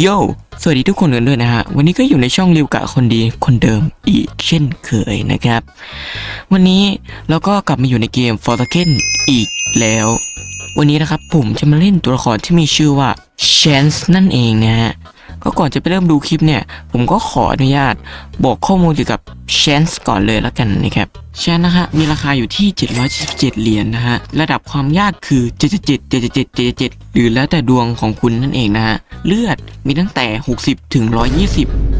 โยสวัสดีทุกคนกันด้วยนะฮะ วันนี้ก็อยู่ในช่องริวกะคนดีคนเดิมอีกเช่นเคยนะครับ วันนี้เราก็กลับมาอยู่ในเกม f o r t a k e n อีกแล้ว วันนี้นะครับผมจะมาเล่นตัวละครที่มีชื่อว่า Chance นั่นเองนะฮะ ก็ก่อนจะไปเริ่มดูคลิปเนี่ย ผมก็ขออนุญาตบอกข้อมูลเกี่ยวกับ Chance ก่อนเลยแล้วกันนะครับ Chance นะฮะมีราคาอยู่ที่ 777 เหรียญนะฮะระดับความยากคือ 777 777 7หรือแล้วแต่ดวงของคุณนั่นเองนะฮะเลือดมีตั้งแต่ 60 ถึง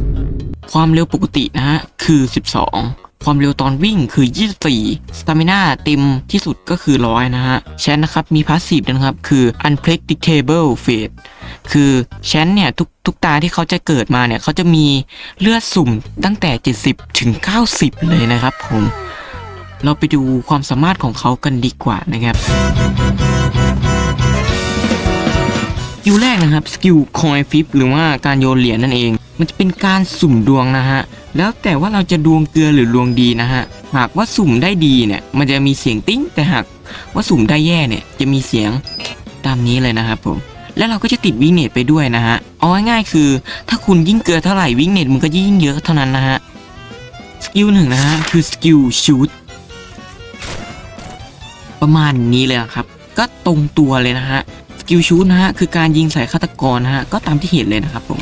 120 ความเร็วปกตินะฮะคือ 12 ความเร็วตอนวิ่งคือ 24 สตามิน่าเต็มที่สุดก็คือ 100 นะฮะ แชนนะครับ มีพาสซีฟนะครับ คือ unpredictable fate คือแชนเนี่ย ทุกทุกตาที่เขาจะเกิดมาเนี่ย เขาจะมีเลือดสุ่มตั้งแต่ 70 ถึง 90 เลยนะครับผม เราไปดูความสามารถของเขากันดีกว่านะครับสกิลแรกนะครับ สกิลคอยฟิปหรือว่าการโยนเหรียญนั่นเอง มันจะเป็นการสุ่มดวงนะฮะ แล้วแต่ว่าเราจะดวงเกลือหรือดวงดีนะฮะ หากว่าสุ่มได้ดีเนี่ย มันจะมีเสียงติ้ง แต่หากว่าสุ่มได้แย่เนี่ย จะมีเสียงตามนี้เลยนะครับผม แล้วเราก็จะติดวิ่งเนตไปด้วยนะฮะ เอาง่ายๆคือ ถ้าคุณยิ่งเกลือเท่าไหร่วิ่งเนตมันก็ยิ่งเยอะเท่านั้นนะฮะ สกิลหนึ่งนะฮะคือสกิลชูตประมาณนี้เลยครับ ก็ตรงตัวเลยนะฮะ สกิลชูตนะฮะคือการยิงใส่ฆาตกรนะฮะ ก็ตามที่เห็นเลยนะครับผม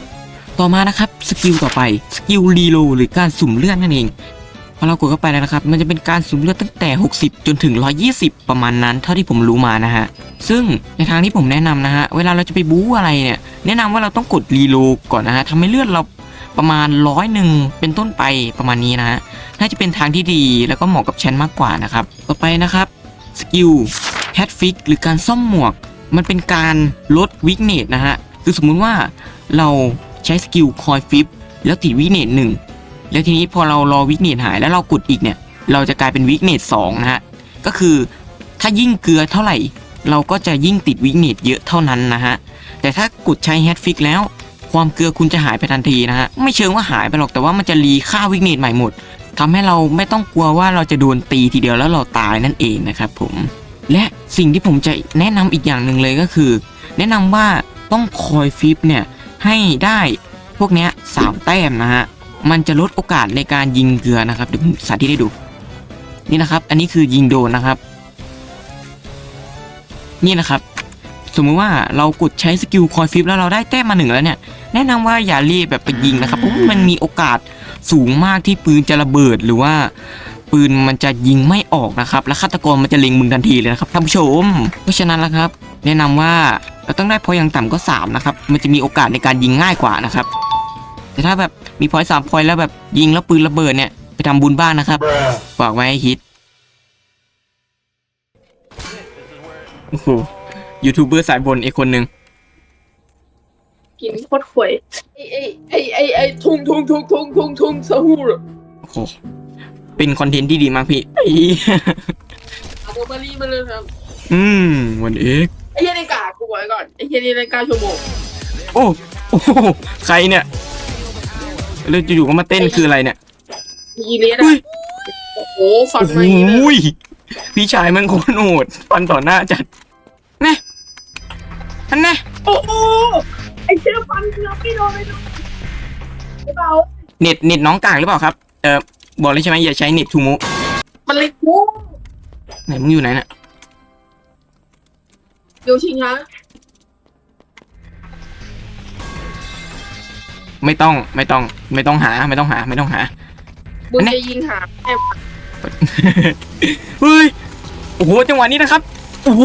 ต่อมานะครับสกิลต่อไปสกิลรีโลหรือการสุ่มเลือดนั่นเองพอเรากดเข้าไปแล้วนะครับ มันจะเป็นการสุ่มเลือดตั้งแต่ 60 จนถึง 120 ประมาณนั้นเท่าที่ผมรู้มานะฮะ ซึ่งในทางที่ผมแนะนำนะฮะ เวลาเราจะไปบู๊อะไรเนี่ย แนะนำว่าเราต้องกดรีโลก่อนนะฮะทำให้เลือดเราประมาณร้อยหนึ่งเป็นต้นไปประมาณนี้นะฮะ น่าจะเป็นทางที่ดีแล้วก็เหมาะกับแชนมากกว่านะครับ ต่อไปนะครับสกิลแฮตฟิกหรือการซ่อมหมวก มันเป็นการลดวิกเนตนะฮะ คือสมมุติว่าเรา ใช้สกิลคอยฟิปแล้วติดวิกเนตหนึ่งแล้วทีนี้พอเรารอวิกเนตหายแล้วเรากดอีกเนี่ย เราจะกลายเป็นวิกเนตสองนะฮะ ก็คือถ้ายิ่งเกลือเท่าไหร่ เราก็จะยิ่งติดวิกเนตเยอะเท่านั้นนะฮะ แต่ถ้ากดใช้แฮตฟิกแล้ว ความเกลือคุณจะหายไปทันทีนะฮะ ไม่เชิงว่าหายไปหรอกแต่ว่ามันจะรีค่าวิกเนตใหม่หมดทำให้เราไม่ต้องกลัวว่าเราจะโดนตีทีเดียวแล้วเราตายนั่นเองนะครับผม และสิ่งที่ผมจะแนะนำอีกอย่างหนึ่งเลยก็คือ แนะนำว่าต้องคอยฟิปเนี่ย ให้ได้พวกเนี้ยสามแต้มนะฮะ มันจะลดโอกาสในการยิงเกลือนะครับเดี๋ยวผมสาธิตให้ดู นี่นะครับ อันนี้คือยิงโดนนะครับ นี่นะครับ สมมุติว่าเรากดใช้สกิลคอยฟิปแล้วเราได้แต้มมาหนึ่งแล้วเนี่ย แนะนำว่าอย่ารีบแบบไปยิงนะครับเพราะมันมีโอกาสสูงมากที่ปืนจะระเบิดหรือว่า ปืนมันจะยิงไม่ออกนะครับ และฆาตกรมันจะเล็งมึงทันทีเลยนะครับท่านผู้ชม เพราะฉะนั้นแล้วครับ แนะนำว่า เราต้องได้พอยต์อย่างต่ำก็3นะครับ มันจะมีโอกาสในการยิงง่ายกว่านะครับ แต่ถ้าแบบมีพอยต์สามพอยต์แล้วแบบยิงแล้วปืนระเบิดเนี่ยไปทำบุญบ้านนะครับฝากไว้ให้คิดโอ้โหยูทูบเบอร์สายบนอีกคนหนึ่งกินโคตรข่วยไอไอไอไอไอทุ่งทุ่งทุ่งทุ่งทุ่งทุ่งสะฮูรโอ้โหเป็นคอนเทนต์ที่ดีมากพี่อีเอาโมมารีมาเลยครับ อืมวันเอก ไอเฮียนาฬิกากูไว้ก่อนไอเฮียนาฬิกาชั่วโมงโอ้โอ้โหใครเนี่ยแล้วอยู่ๆก็มาเต้นคืออะไรเนี่ยอีเลสอุ้อะยโอ้โหฟันโอ้มาอย่างนี้เลยโหพี่ชายมันโคตรโหดฟันต่อหน้าจัดแน่อันแน่โอ้โหไอเชี่ยฟันเกือบไม่โดนเลยนะไม่เบาเน็ตเน็ตน้องกลางหรือเปล่าครับเออบอกเลยใช่ไหมอย่าใช้เน็ตทูมุมันเลยกูไหนมึงอยู่ไหนน่ะเดี๋ ยวชิงฮะไม่ต้องไม่ต้องไม่ต้องหาไม่ต้องหาไม่ต้องหามึงอันนี้จะยิงหาแอบเฮ้ย โอ้โห จังหวะนี้นะครับ โอ้โห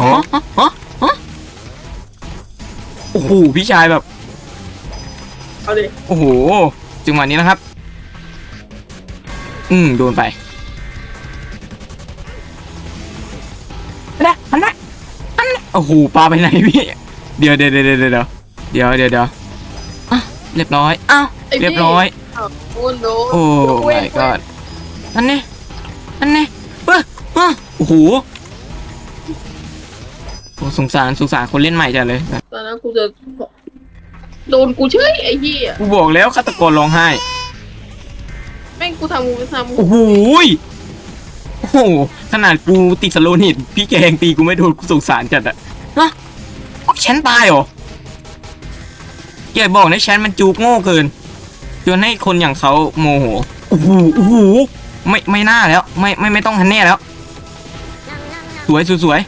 ฮะฮะฮะฮะโอ้โห พี่ชายแบบ เอาเลยโอ้โห จังหวะนี้นะครับ อืม โดนไป โอ้โหปลาไปไหนพี่ เดี๋ยวเดี๋ยวเดี๋ยวเดี๋ยวเดี๋ยวเดี๋ยวเดี๋ยวเดี๋ยวอะเรียบร้อย อ้าวไอ้เรียบร้อย โอ้โดนโอ้เว้ย my god อันนี้อันนี้เอ้อเอ้อโอ้โหโอ้สงสารสงสารคนเล่นใหม่จังเลย ตอนนั้นกูจะโดนกูเฉยไอ้เหี้ยกูบอกแล้วฆาตกรร้องไห้ แม่งกูทำกูไม่ทำโอ้โหยโอ้โหขนาดกูติดสโลนิดพี่แกงตีกูไม่โดนกูสงสารจัดอะฮะฉันตายเหรออย่าบอกนะแชนมันจูกโง่เกินจนให้คนอย่างเขาโมโหโอ้โหโอ้โหไม่ไม่น่าแล้ว ไม่ไม่ไม่ต้องฮันแน่แล้ว สวยสวยสวย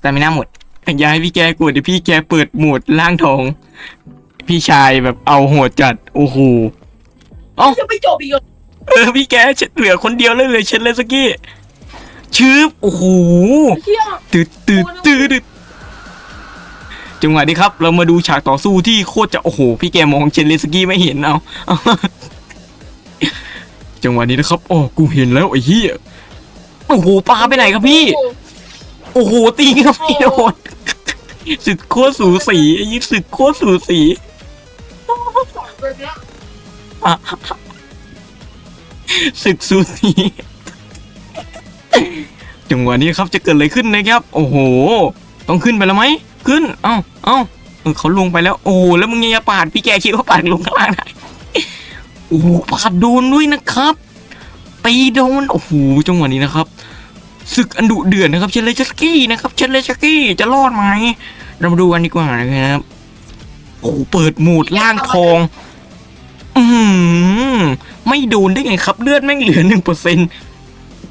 แต่ไม่น่าหมดอย่าให้พี่แกกดเดี๋ยวพี่แกเปิดโหมดล่างทอง พี่ชายแบบเอาโหดจัด โอ้โหจะไปจบอีกเหรอ เออพี่แกเหลือคนเดียวเลยเลยเชนเลยสกี้ชืบโอ้โหเชี่ยตืดตืดตืดจังหวะนี้ครับ เรามาดูฉากต่อสู้ที่โคตรจะโอ้โห พี่แกมองเชนเลสกี้ไม่เห็นเอาเอาจังหวะนี้นะครับอ๋อกูเห็นแล้วไอ้เหี้ยโอ้โหปลาไปไหนครับพี่ โอ้โหตีครับพี่โดนศึกโคตรสูสีไอ้ยี่ศึกโคตรสูสีสองตัวเนี้ย ศึกสูสีจังหวะนี้ครับจะเกิดอะไรขึ้นนะครับ โอ้โห ต้องขึ้นไปแล้วไหม ขึ้น เอ้าเอ้าเออเขาลงไปแล้ว โอ้โห แล้วมึงยังจะปาดพี่แกคิดว่าปาดลงข้างล่างได้ โอ้โห ปาดโดนด้วยนะครับตีโดน โอ้โห จังหวะนี้นะครับ ศึกอันดุเดือดนะครับ เชนเลชักกี้นะครับ เชนเลชักกี้จะรอดไหม เรามาดูกันดีกว่านะครับ โอ้เปิดหมดล่างทอง อืม ไม่โดนได้ไงครับ เลือดแม่งเหลือหนึ่งเปอร์เซ็นต์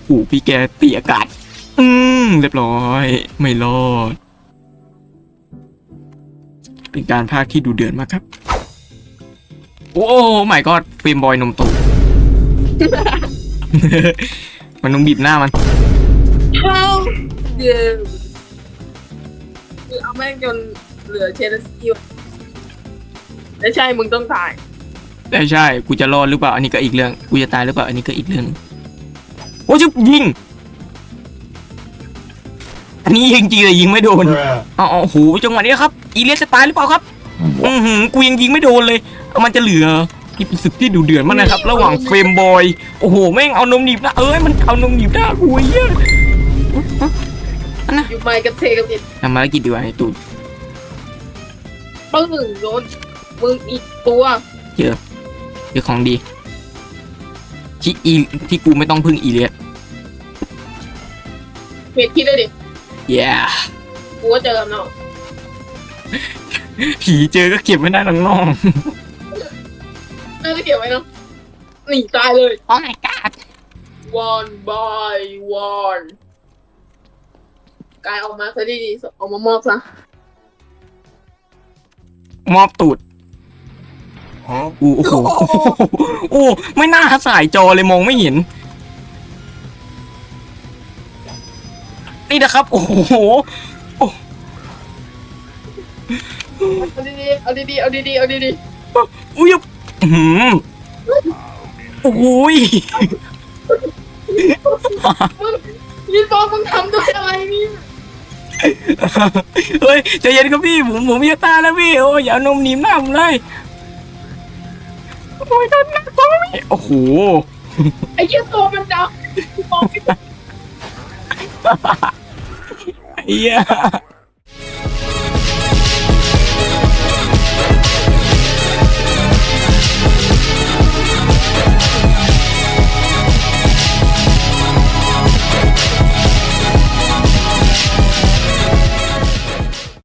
โอ้พี่แกตีอากาศ อืมเรียบร้อย ไม่รอด เป็นการพากย์ที่ดูเดือดมากครับ โอ้ไม่ก็เฟรมบอยนมโตมันนมบีบหน้ามันเข้าเดี๋ยวคือเอาแม่งจนเหลือเชนสกิลไม่ใช่มึงต้องตาย ได้ใช่กูจะรอดหรือเปล่า อันนี้ก็อีกเรื่อง กูจะตายหรือเปล่า อันนี้ก็อีกเรื่องหนึ่งโอ้ยจะยิง อันนี้ยิงจริงเลยยิงไม่โดนเอาเอาโอ้โหจังหวะนี้ครับ อีเลียสจะตายหรือเปล่าครับ อือหือกูยังยิงไม่โดนเลยเอามันจะเหลือนี่เป็นศึกที่ดูเดือดมากนะครับ ระหว่างเฟรมบอย โอ้โห แม่งเอานมหนีบหน้าเอ้ย มันเอานมหนีบหน้ากูไอ้เหี้ยอยู่ไมกับเทกับติดทำภารกิจดีกว่าไอ้ตูดปึ้งโดนมึงอีกตัวเจอ ของดี ที่อีที่กูไม่ต้องพึ่งอีเลียสเห็ดคิดเลยดิเย้กูว่าเจอแล้วเนาะผีเจอก็เก็บไม่ได้ทั้งน้องน่าจะเก็บไว้เนาะหนีตายเลยโอ้ my god one by one กายออกมาซะดีๆออกมามอบซะมอบตูด กูโอ้โหโอ้ไม่น่าสายจอเลยมองไม่เห็น นี่นะครับ โอ้โหเอาดีๆเอาดีๆเอาดีๆเอาดีอุ้ยอื้อหือโอ้ยๆมึงยินบอกมึงทำด้วยอะไรเนี่ยเฮ้ยใจเย็นครับพี่ผมผมจะตายแล้วพี่โอ้ยอย่าเอานมหนีบหน้าผมเลย โอ้ยโดนหนักตัวพี่โอ้โห ไอ้เหี้ยตัวมันดำมองไม่เห็นไอ้เหี้ย